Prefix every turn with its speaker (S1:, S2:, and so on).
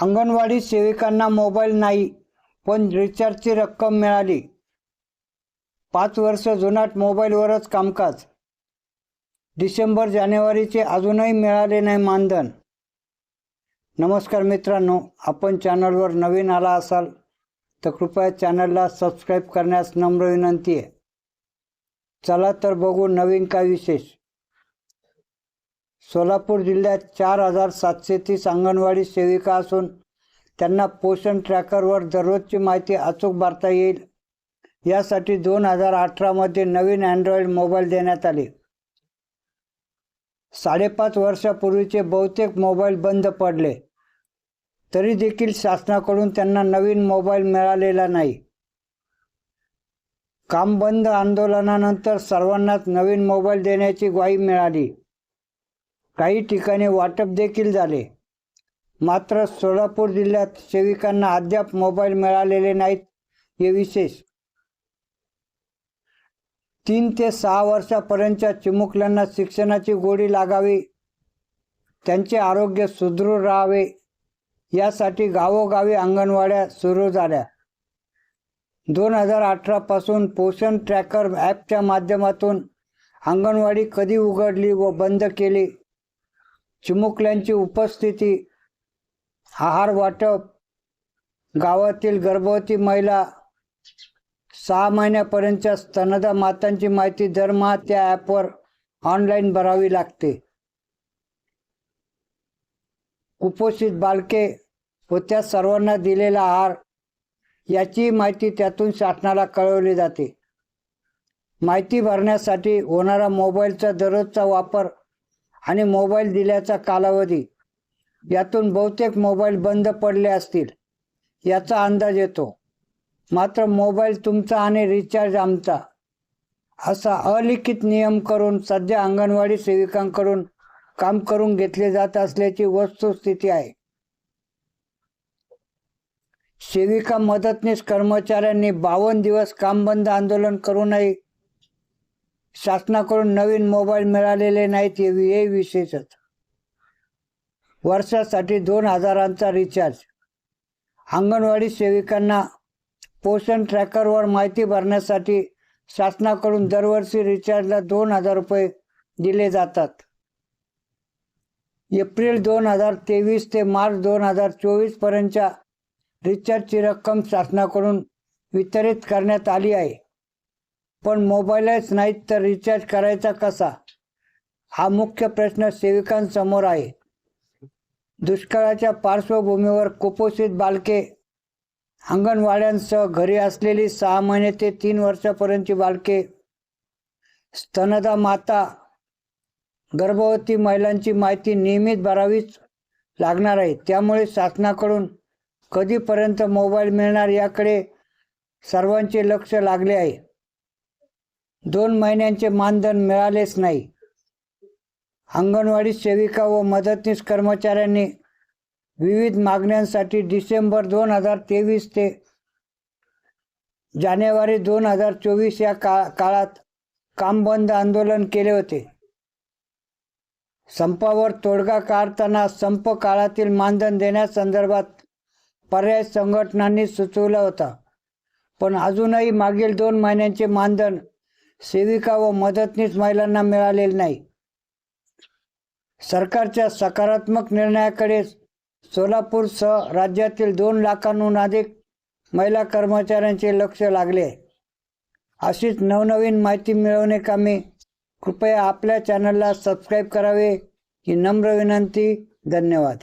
S1: अंगणवाडी सेविकांना मोबाईल नाही पण रिचार्जची रक्कम मिळाली. पाच वर्ष जुनाट मोबाईलवरच कामकाज. डिसेंबर जानेवारीचे अजूनही मिळाले नाही मानधन. नमस्कार मित्रांनो आपण चॅनलवर नवीन आला असाल तर कृपया चॅनलला सबस्क्राईब करण्यास नम्र विनंती आहे. चला तर बघू नवीन काय विशेष. सोलापूर जिल्ह्यात चार हजार सातशे तीस अंगणवाडी सेविका असून त्यांना पोषण ट्रॅकरवर दररोजची माहिती अचूक भरता येईल. यासाठी दोन हजार अठरामध्ये नवीन अँड्रॉइड मोबाईल देण्यात आले. साडेपाच वर्षापूर्वीचे बहुतेक मोबाईल बंद पडले. तरी देखील शासनाकडून त्यांना नवीन मोबाईल मिळालेला नाही. काम बंद आंदोलनानंतर सर्वांनाच नवीन मोबाईल देण्याची ग्वाही मिळाली. काही ठिकाणी वाटप देखील झाले. मात्र सोलापूर जिल्ह्यात सेविकांना अद्याप मोबाईल मिळालेले नाहीत हे विशेष. तीन ते सहा वर्षापर्यंतच्या चिमुकल्यांना शिक्षणाची गोडी लागावी त्यांचे आरोग्य सुदृढ राहावे यासाठी गावोगावी अंगणवाड्या सुरू झाल्या. दोन हजार अठरापासून पोषण ट्रॅकर ॲपच्या माध्यमातून अंगणवाडी कधी उघडली व बंद केली? चिमुकल्यांची उपस्थिती आहार वाटप गावातील गर्भवती महिला सहा महिन्यापर्यंतच्या स्तनदा मातांची माहिती दरमहा त्या ॲपवर ऑनलाईन भरावी लागते. कुपोषित बालके व त्या सर्वांना दिलेला आहार याची माहिती त्यातून शासनाला कळवली जाते. माहिती भरण्यासाठी होणारा मोबाईलचा दररोजचा वापर आणि मोबाईल दिल्याचा कालावधी. यातून बहुतेक मोबाईल बंद पडले असतील याचा अंदाज येतो. मात्र मोबाईल तुमचा आणि रिचार्ज आमचा. असा अलिखित नियम करून सध्या अंगणवाडी सेविकांकडून काम करून घेतले जात असल्याची वस्तुस्थिती आहे. सेविका मदतनीस कर्मचाऱ्यांनी बावन्न दिवस काम बंद आंदोलन करूनही शासनाकडून नवीन मोबाईल मिळालेले नाहीत हे वि- विशेषच वर्षासाठी दोन हजारांचा रिचार्ज अंगणवाडी सेविकांना पोषण ट्रॅकरवर माहिती भरण्यासाठी शासनाकडून दरवर्षी रिचार्जला दोन हजार रुपये दिले जातात. एप्रिल दोन हजार तेवीस ते मार्च दोन हजार चोवीसपर्यंतच्या रिचार्जची रक्कम शासनाकडून वितरित करण्यात आली आहे. पण मोबाईलच नाहीत तर रिचार्ज करायचा कसा? हा मुख्य प्रश्न सेविकांसमोर आहे. दुष्काळाच्या पार्श्वभूमीवर कुपोषित बालके अंगणवाड्यांसह घरी असलेली सहा महिने ते तीन वर्षापर्यंतची बालके स्तनदा माता गर्भवती महिलांची माहिती नियमित भरावीच लागणार आहे. त्यामुळे शासनाकडून कधीपर्यंत मोबाईल मिळणार याकडे सर्वांचे लक्ष लागले आहे. दोन महिन्यांचे मानधन मिळालेच नाही. अंगणवाडी सेविका व मदतनीस कर्मचाऱ्यांनी विविध मागण्यांसाठी डिसेंबर दोन हजार तेवीस ते जानेवारी दोन हजार चोवीस या का काळात काम बंद आंदोलन केले होते. संपावर तोडगा काढताना संप काळातील मानधन देण्यासंदर्भात पर्याय संघटनांनी सुचवला होता. पण अजूनही मागील दोन महिन्यांचे मानधन सेविका व मदतनीस महिलांना मिळालेली नाही. सरकारच्या सकारात्मक निर्णयाकडे सोलापूरसह राज्यातील दोन लाखांहून अधिक महिला कर्मचाऱ्यांचे लक्ष लागले. आहे अशीच नवनवीन माहिती मिळवणे कामी कृपया आपल्या चॅनलला सबस्क्राईब करावे. ही नम्र विनंती. धन्यवाद.